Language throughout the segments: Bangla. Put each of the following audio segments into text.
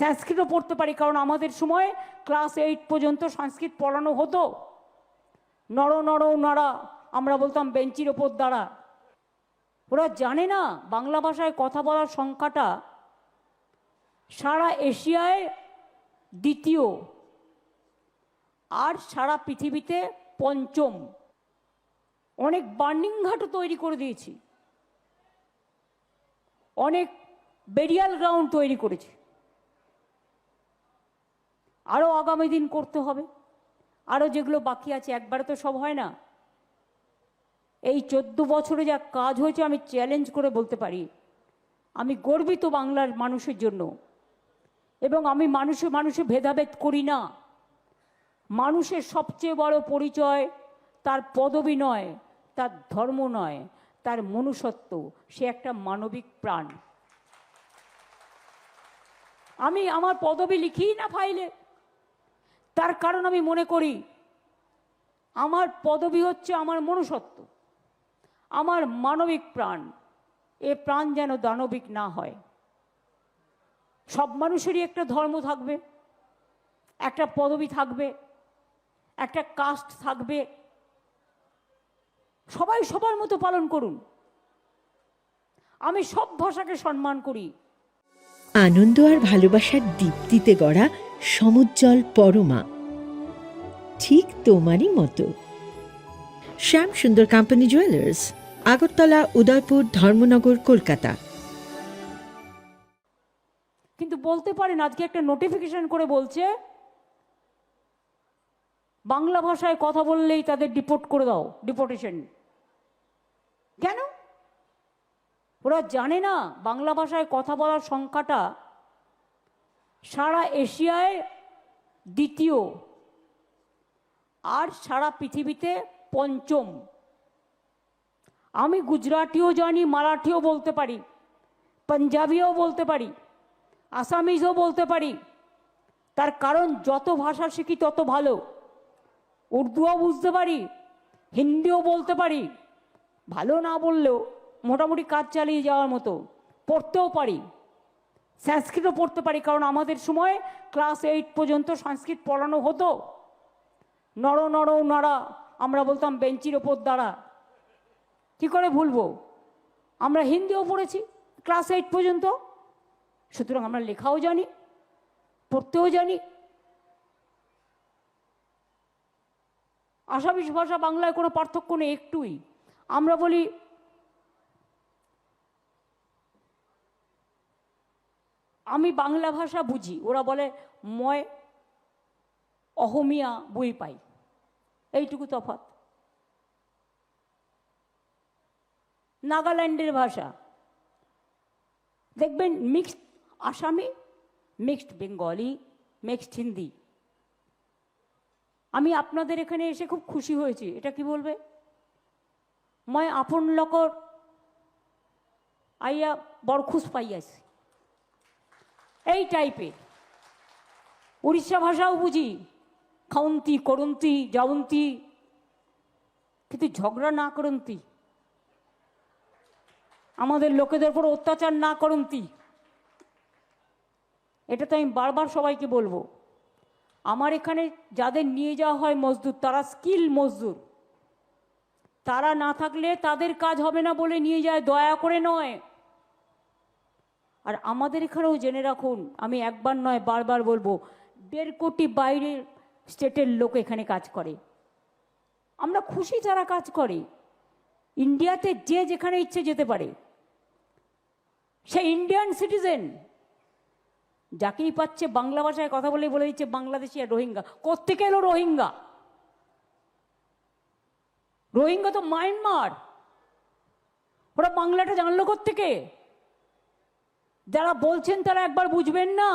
সংস্কৃতও পড়তে পারি, কারণ আমাদের সময় ক্লাস এইট পর্যন্ত সংস্কৃত পড়ানো হতো। নর নর নাড়া, আমরা বলতাম বেঞ্চির ওপর দাঁড়া। ওরা জানে না বাংলা ভাষায় কথা বলার সংখ্যাটা। সারা এশিয়ায় দ্বিতীয়, আর সারা পৃথিবীতে পঞ্চম। অনেক বার্নিং ঘাটও তৈরি করে দিয়েছি। অনেক বেরিয়াল গ্রাউন্ড তৈরি করেছি। আরও আগামী দিন করতে হবে। আরও যেগুলো বাকি আছে, একবারে তো সব হয় না। এই চোদ্দ বছরে যা কাজ হয়েছে, আমি চ্যালেঞ্জ করে বলতে পারি। আমি গর্বিত বাংলার মানুষের জন্য। এবং আমি মানুষে মানুষে ভেদাভেদ করি না। মানুষের সবচেয়ে বড় পরিচয় তার পদবি নয়, তার ধর্ম নয়, তার মনুষ্যত্ব। সে একটা মানবিক প্রাণ। আমি আমার পদবি লিখি না ফাইলে। তার কারণ আমি মনে করি, আমার পদবি হচ্ছে আমার মনুষ্যত্ব, আমার মানবিক প্রাণ, এ প্রাণ যেন দানবিক না হয়। সব মানুষেরই একটা ধর্ম থাকবে, একটা পদবি থাকবে, একটা কাস্ট থাকবে। সবাই সবার মতো পালন করুন। আমি সব ভাষাকে সম্মান করি। আনন্দ আর ভালোবাসার দীপ্তিতে গড়া সমুজ্জ্বল পরমা। ঠিক তোমারই মতো। Shyam Sundar company jewellers Agartala, Udaipur, Dharmanagar, Kolkata. কিন্তু বলতে পারেন, আজকে একটা নোটিফিকেশন করে বলছে, বাংলা ভাষায় কথা বললেই তাদের ডিপোর্ট করে দাও ডিপোর্টেশন কেন? ওরা জানে না বাংলা ভাষায় কথা বলার সংখ্যাটা সারা এশিয়ায় দ্বিতীয়, আর সারা পৃথিবীতে পঞ্চম। আমি গুজরাটিও জানি, মারাঠিও বলতে পারি, পাঞ্জাবিও বলতে পারি, আসামিজও বলতে পারি। তার কারণ, যত ভাষা শিখি তত ভালো। উর্দুও বুঝতে পারি, হিন্দিও বলতে পারি। ভালো না বললেও মোটামুটি কাজ চালিয়ে যাওয়ার মতো, পড়তেও পারি। সংস্কৃতও পড়তে পারি, কারণ আমাদের সময় ক্লাস এইট পর্যন্ত সংস্কৃত পড়ানো হতো। নর নর নাড়া, আমরা বলতাম বেঞ্চির ওপর দাঁড়া। কি করে ভুলবো? আমরা হিন্দিও পড়েছি ক্লাস এইট পর্যন্ত। সুতরাং আমরা লেখাও জানি, পড়তেও জানি। আসামিস ভাষা বাংলায় কোনো পার্থক্য নেই একটুই। আমরা বলি আমি বাংলা ভাষা বুঝি। ওরা বলে ময় অহমিয়া বই পাই। এইটুকু তফাৎ। নাগাল্যান্ডের ভাষা। দেখবেন, মিক্সড আসামি, মিক্সড বেঙ্গলি, মিক্সড হিন্দি। আমি আপনাদের এখানে এসে খুব খুশি হয়েছি। এটা কি বলবে? মই আপন লোকর আইয়া বড় খুশ পাইয়াছি। এই টাইপের উড়িষ্যা ভাষাও বুঝি। খাউন্তি, করন্তি যাওন্তি কিন্তু ঝগড়া না করন্তি। আমাদের লোকেদের উপর অত্যাচার না করন্তি। এটা তো আমি বারবার সবাইকে বলব। আমার এখানে যাদের নিয়ে যাওয়া হয় মজদুর, তারা স্কিল মজদুর। তারা না থাকলে তাদের কাজ হবে না বলে নিয়ে যায়, দয়া করে নয়। আর আমাদের এখানেও জেনে রাখুন, আমি একবার নয়, বারবার বলব, দেড় কোটি বাইরের স্টেটের লোক এখানে কাজ করে। আমরা খুশি যারা কাজ করে। ইন্ডিয়াতে যে যেখানে ইচ্ছে যেতে পারে। সে ইন্ডিয়ান সিটিজেন। যাকেই পাচ্ছে বাংলা ভাষায় কথা বলে বলে দিচ্ছে বাংলাদেশি আর রোহিঙ্গা। কোত্থেকে এলো রোহিঙ্গা? রোহিঙ্গা তো মায়ানমার। ওরা বাংলাটা জানলো থেকে যারা বলছেন তারা একবার বুঝবেন না।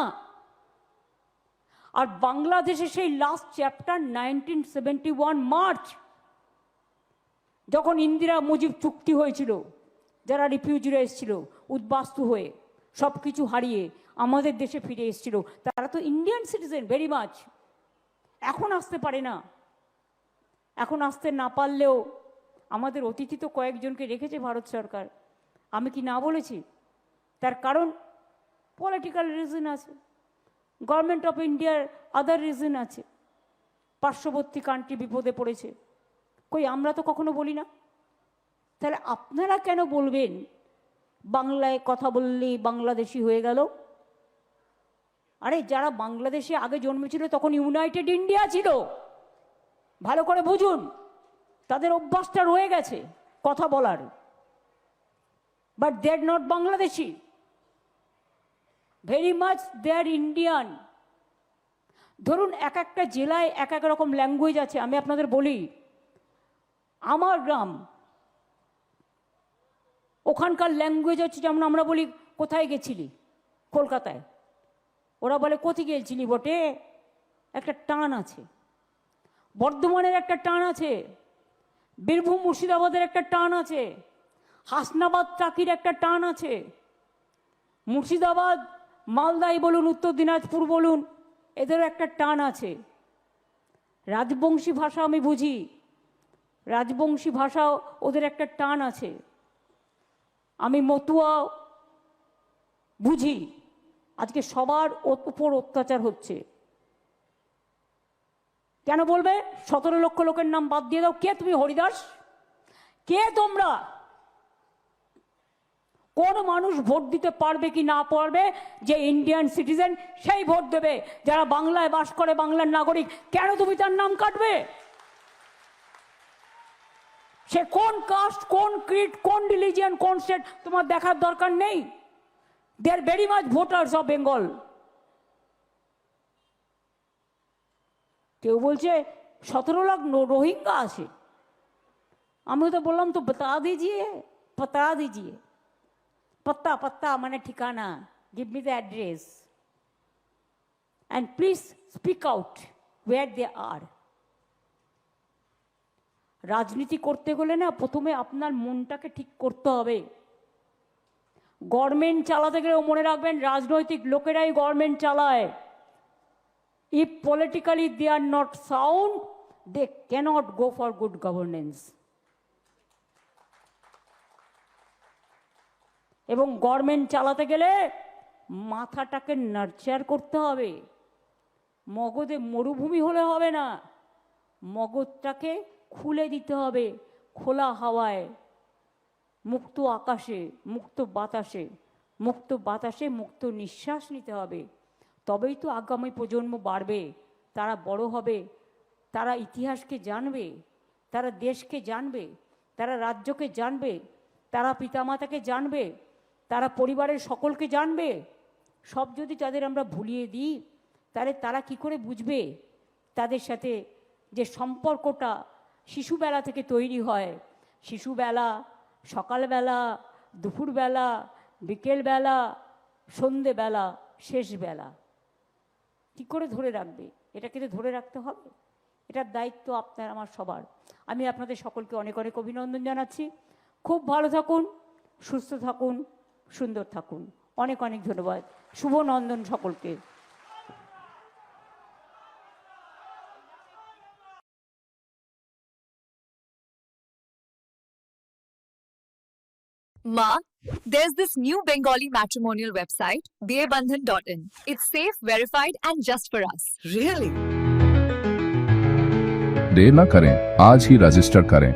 আর বাংলাদেশে সেই last chapter nineteen seventy one March যখন ইন্দিরা মুজিব চুক্তি হয়েছিল, যারা রিফিউজিরা এসেছিল, উদ্বাস্তু হয়ে সব কিছু হারিয়ে আমাদের দেশে ফিরে এসেছিল, তারা তো ইন্ডিয়ান সিটিজেন ভেরি মাচ এখন আসতে পারে না। এখন আসতে না পারলেও আমাদের অতিথি তো কয়েকজনকে রেখেছে ভারত সরকার। আমি কি না বলেছি? তার কারণ পলিটিক্যাল রিজন আছে। গভর্নমেন্ট অফ ইন্ডিয়ার আদার রিজন আছে। পার্শ্ববর্তী কান্ট্রি বিপদে পড়েছে। কই, আমরা তো কখনো বলি না। তাহলে আপনারা কেন বলবেন, বাংলায় কথা বললেই বাংলাদেশি হয়ে গেল? আরে, যারা বাংলাদেশে আগে জন্মেছিল তখন ইউনাইটেড ইন্ডিয়া ছিল। ভালো করে বুঝুন, তাদের অভ্যাসটা রয়ে গেছে, কথা বলার। But they are not Bangladeshi very much they are Indian ধরুন এক একটা জেলায় এক এক রকম ল্যাঙ্গুয়েজ আছে, আমি আপনাদের বলি। আমার গ্রাম, ওখানকার ল্যাঙ্গুয়েজ হচ্ছে যেমন আমরা বলি, কোথায় গেছিলি? কলকাতায়। ওরা বলে কোথায় গেছিলি বটে? একটা টান আছে। বর্ধমানের একটা টান আছে। বীরভূম মুর্শিদাবাদের একটা টান আছে। হাসনাবাদ চাকির একটা টান আছে। মুর্শিদাবাদ মালদাই বলুন, উত্তর দিনাজপুর বলুন, এদেরও একটা টান আছে। রাজবংশী ভাষা আমি বুঝি, রাজবংশী ভাষাও ওদের একটা টান আছে। আমি মতুয়া বুঝি, আজকে সবার উপর অত্যাচার হচ্ছে। কেন বলবে? সতেরো লক্ষ লোকের নাম বাদ দিয়ে দাও। কে তুমি, হরিদাস? কে তোমরা? কোন মানুষ ভোট দিতে পারবে কি না পারবে, যে ইন্ডিয়ান সিটিজেন সেই ভোট দেবে। যারা বাংলায় বাস করে, বাংলার নাগরিক, কেন তুমি তার নাম কাটবে? সে কোন কাস্ট কোন ক্রিট কোন রিলিজিয়ান কোন স্টেট তোমার দেখার দরকার নেই। They are very much voters of Bengal কেউ বলছে, সতেরো লাখ রোহিঙ্গা আছে। আমি তো বললাম, তো বতা দিজিয়ে বতা দিজিয়ে। Patta, patta, mana tikana. Give me the address. And please speak out where they are. রাজনীতি করতে গেলে না প্রথমে আপনার মনটাকে ঠিক করতে হবে গভর্নমেন্ট চালাতে গেলেও মনে রাখবেন রাজনৈতিক লোকেরাই গভর্নমেন্ট চালায় if politically they are not sound, they cannot go for good governance. এবং গভর্নমেন্ট চালাতে গেলে মাথাটাকে নার্চার করতে হবে। মগজে মরুভূমি হলে হবে না। মগজটাকে খুলে দিতে হবে খোলা হাওয়ায়। মুক্ত আকাশে, মুক্ত বাতাসে মুক্ত বাতাসে মুক্ত নিঃশ্বাস নিতে হবে। তবেই তো আগামী প্রজন্ম বাড়বে। তারা বড় হবে। তারা ইতিহাসকে জানবে। তারা দেশকে জানবে। তারা রাজ্যকে জানবে। তারা পিতামাতাকে জানবে। তারা পরিবারের সকলকে জানবে। সব যদি তাদের আমরা ভুলিয়ে দিই, তাহলে তারা কি করে বুঝবে তাদের সাথে যে সম্পর্কটা শিশুবেলা থেকে তৈরি হয়? শিশুবেলা, সকালবেলা, দুপুরবেলা, বিকেলবেলা, সন্ধেবেলা, শেষবেলা। কি করে ধরে রাখবে? এটাকে তো ধরে রাখতে হবে। এটার দায়িত্ব আপনার, আমার সবার। আমি আপনাদের সকলকে অনেক অনেক অভিনন্দন জানাচ্ছি। খুব ভালো থাকুন, সুস্থ থাকুন। সুন্দর থাকুন অনেক অনেক ধন্যবাদ শুভ নন্দন সকলকে Ma, there's this new Bengali matrimonial website, dearbandhan.in. It's safe, verified, and just for us. Really? देर न करें आज ही रजिस्टर करें